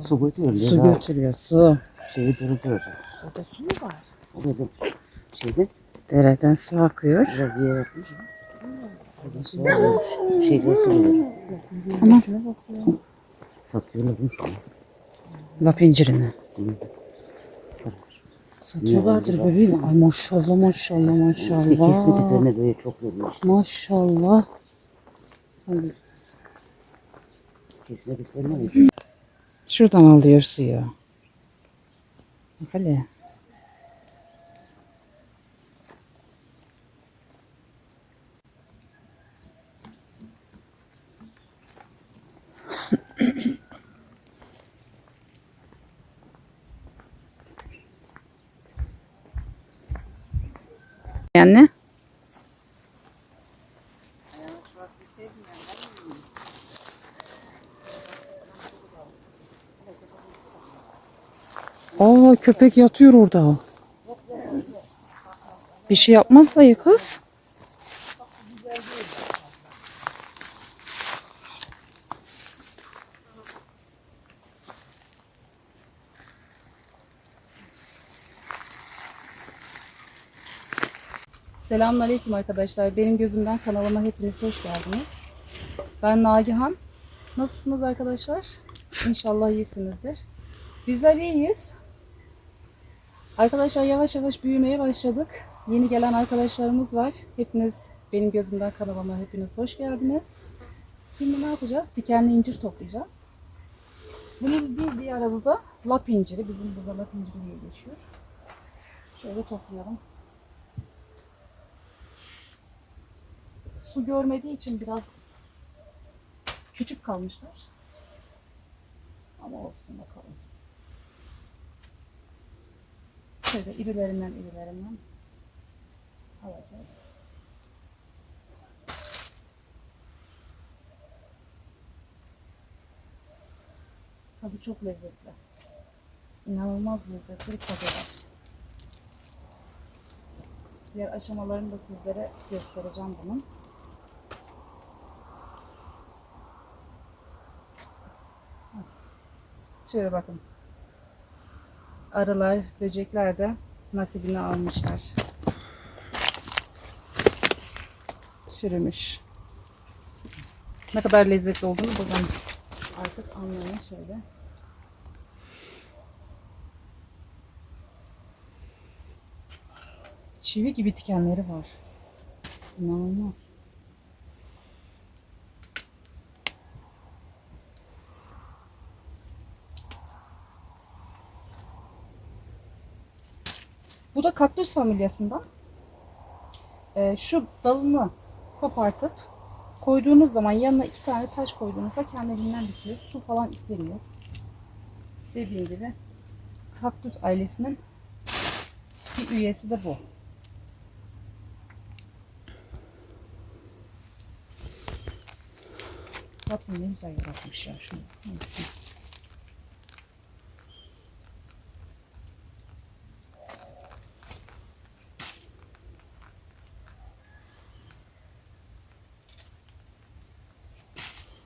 Su götürüyor. Su götürüyor su. Şeyi durduruyor. Orada su mu var? Orada şeyde Dereden su akıyor. biraz bir yer yapmış. Orada su. Şey götürüyor. Ama Satıyorlarmış onu. lap incirini. Hı. Satıyorlardır bebeğim. Ay maşallah maşallah İşte maşallah. kesmediklerine böyle çok vermiş. Maşallah. Kesmediklerine mi? Şuradan alıyor suyu. Bak hele. Yani Aa köpek yatıyor orada. Bir şey yapmaz da ya kız. Selamünaleyküm arkadaşlar. Benim gözümden kanalıma hepiniz hoş geldiniz. Ben Nagihan. Nasılsınız arkadaşlar? İnşallah iyisinizdir. Bizler iyiyiz. Arkadaşlar yavaş yavaş büyümeye başladık. Yeni gelen arkadaşlarımız var. Hepiniz benim gözümden kanalıma hepiniz hoş geldiniz. Şimdi ne yapacağız? Dikenli incir toplayacağız. Bunun bir diğer adı da lap inciri. Bizim burada lap inciri diye geçiyor. Şöyle toplayalım. su görmediği için biraz küçük kalmışlar. Ama olsun bakalım. Şöyle irilerinden irilerinden alacağız. Tadı çok lezzetli. İnanılmaz lezzetli bir. Diğer aşamalarını da sizlere göstereceğim bunun. Şöyle bakın. Arılar, böcekler de nasibini almışlar. Çürümüş. Ne kadar lezzetli olduğunu buradan artık anlayın şöyle. Çivi gibi dikenleri var. İnanılmaz. Bu da kaktüs familyasından. Ee, şu dalını kopartıp koyduğunuz zaman yanına iki tane taş koyduğunuzda kendiliğinden bitiyor. Su falan istemiyor. Dediğim gibi kaktüs ailesinin bir üyesi de bu. Bakın ne güzel yaratmış ya şunu.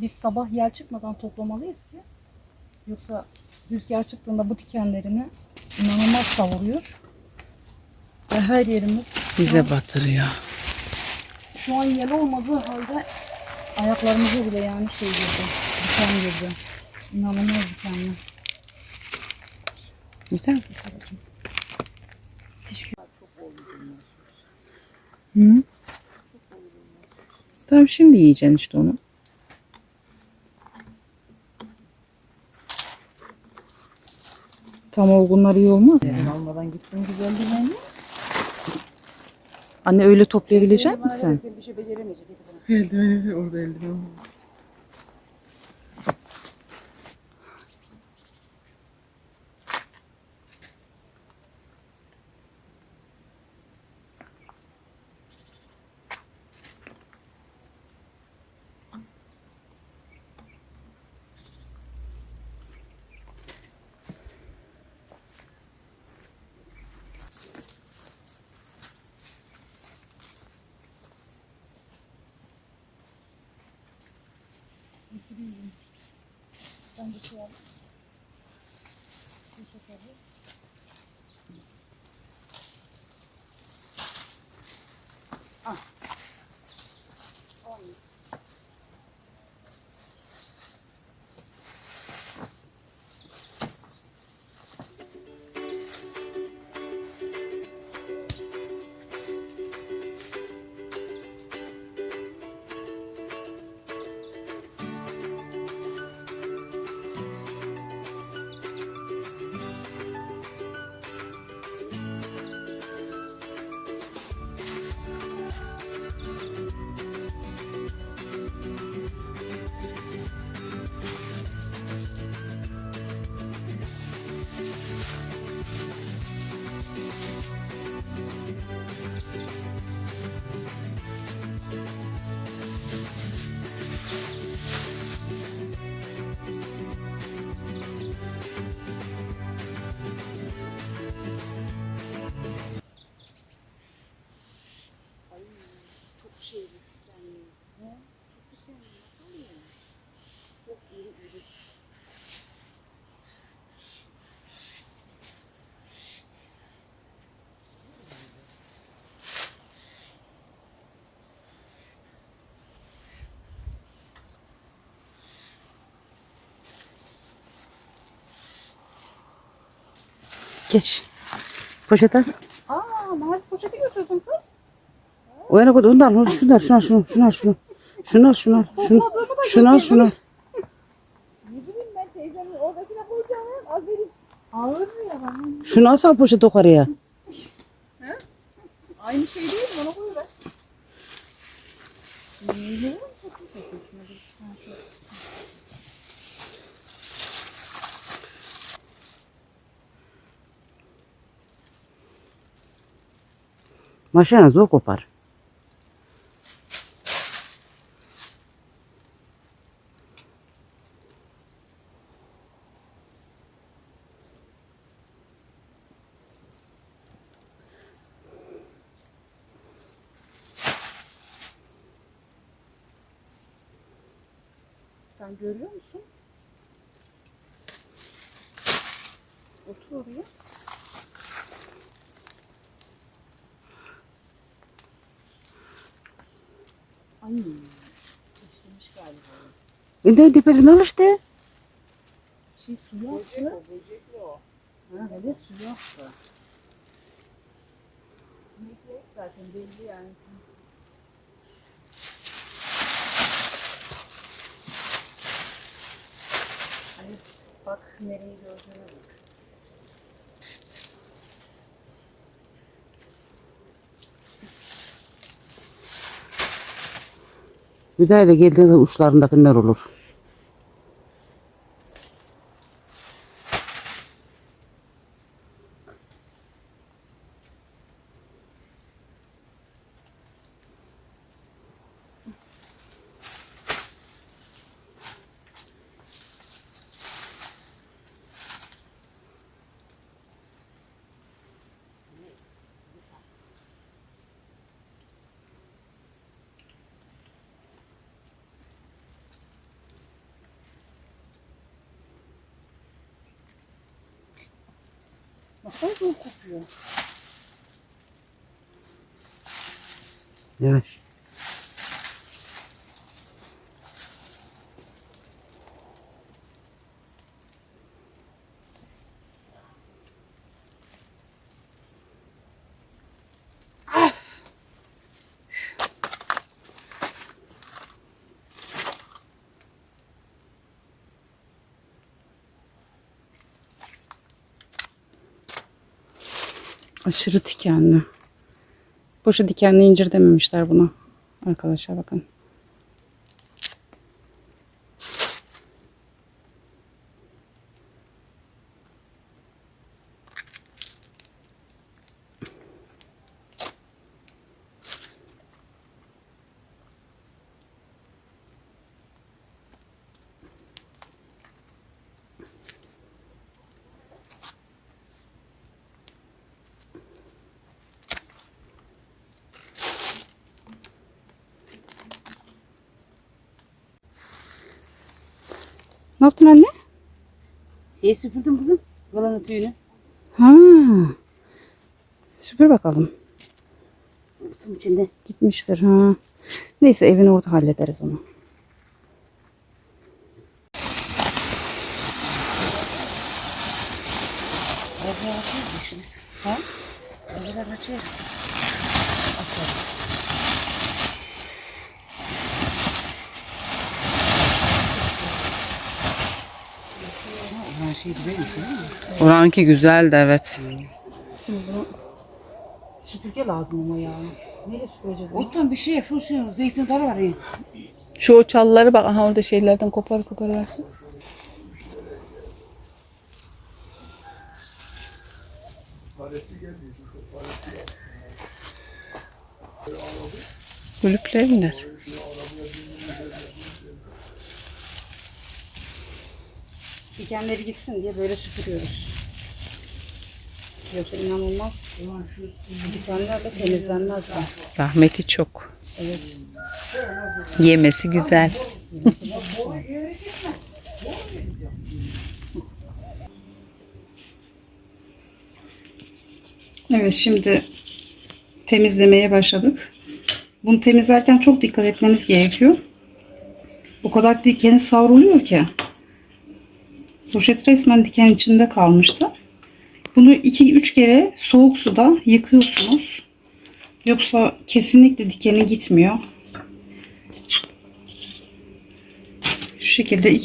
Biz sabah yel çıkmadan toplamalıyız ki yoksa rüzgar çıktığında bu dikenlerini inanılmaz savuruyor. Ve her yerimiz Bize batırıyor. şu an yel olmadığı halde ayaklarımıza bile yani şey girdi. Diken girdi. İnanılmaz dikenli. Güzel mi? Hı? Tamam şimdi yiyeceksin işte onu. Tam olgunlar iyi olmaz ya. Almadan gittim güzel bir menü. Anne öyle toplayabilecek misin? Bir şey beceremeyecek. Eldiveni orada eldiven yang. Geç. Poşete. Aa, Mahalle poşeti götürdün kız. O yana koy. Onu da al. onu- Şunu da al. Şunu al. Şunu, şunu al. Şunu. Şunu al. Şunu al. Şunu, şunu al. Şunu al. Ne bileyim ben teyzemin oradakine koyacağım. Az benim. Ağır mı ya ben? Şunu alsana poşet yukarıya. Aynı şey değil mi? Ona koyuver. Ne? Maşana zor kopar. Sen görüyor musun? Otur oraya. Ay, geçmiş galiba. Elinden dipelini al işte. Şey suya attı. Böcekli o. Ha, evet suya attı. Sinek zaten belli yani. Hani bak nereyi gördüğüne bak. Bir daha da geldiğinde uçlarındakiler olur. Baksana zor kopuyor. Yavaş. Aşırı dikenli. Boşa dikenli incir dememişler buna. Arkadaşlar bakın. Ne yaptın anne? Şeyi süpürdüm kızım. Kalanın tüyünü. Ha. Süpür bakalım. Kutum içinde. Gitmiştir ha. Neyse evin orada hallederiz onu. Yavaş işimiz. Ha? Yavaş açıyor. Her şey güzelmiş değil mi? Oranki güzeldi evet. Şimdi bunu süpürge lazım ama ya. Neyle süpüreceğiz? Ottan bir şey, şu şey, zeytin dalı var ya. Şu o çalıları bak aha orada şeylerden kopar kopar versin. Kulüpler iner. Dikenleri gitsin diye böyle süpürüyoruz. Yoksa inanılmaz. Dikenlerle temizlenmez bu. Zahmeti çok. Yemesi güzel. Evet şimdi temizlemeye başladık. Bunu temizlerken çok dikkat etmeniz gerekiyor. O kadar dikeni savruluyor ki. Poşet resmen diken içinde kalmıştı. Bunu 2-3 kere soğuk suda yıkıyorsunuz. Yoksa kesinlikle dikeni gitmiyor. Şu şekilde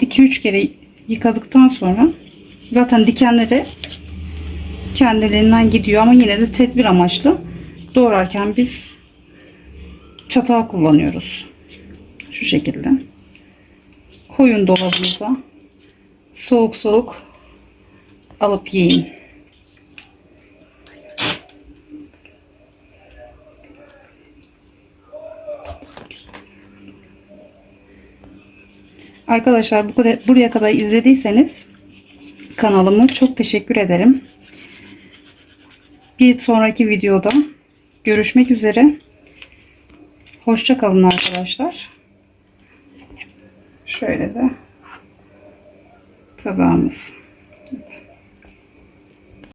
2-3 kere yıkadıktan sonra zaten dikenleri kendiliğinden gidiyor ama yine de tedbir amaçlı doğrarken biz çatal kullanıyoruz. Şu şekilde. Koyun dolabınıza. Soğuk soğuk alıp yiyin. Arkadaşlar buraya kadar izlediyseniz kanalımı çok teşekkür ederim. Bir sonraki videoda görüşmek üzere. Hoşça kalın arkadaşlar. Şöyle de tabağımız. Evet.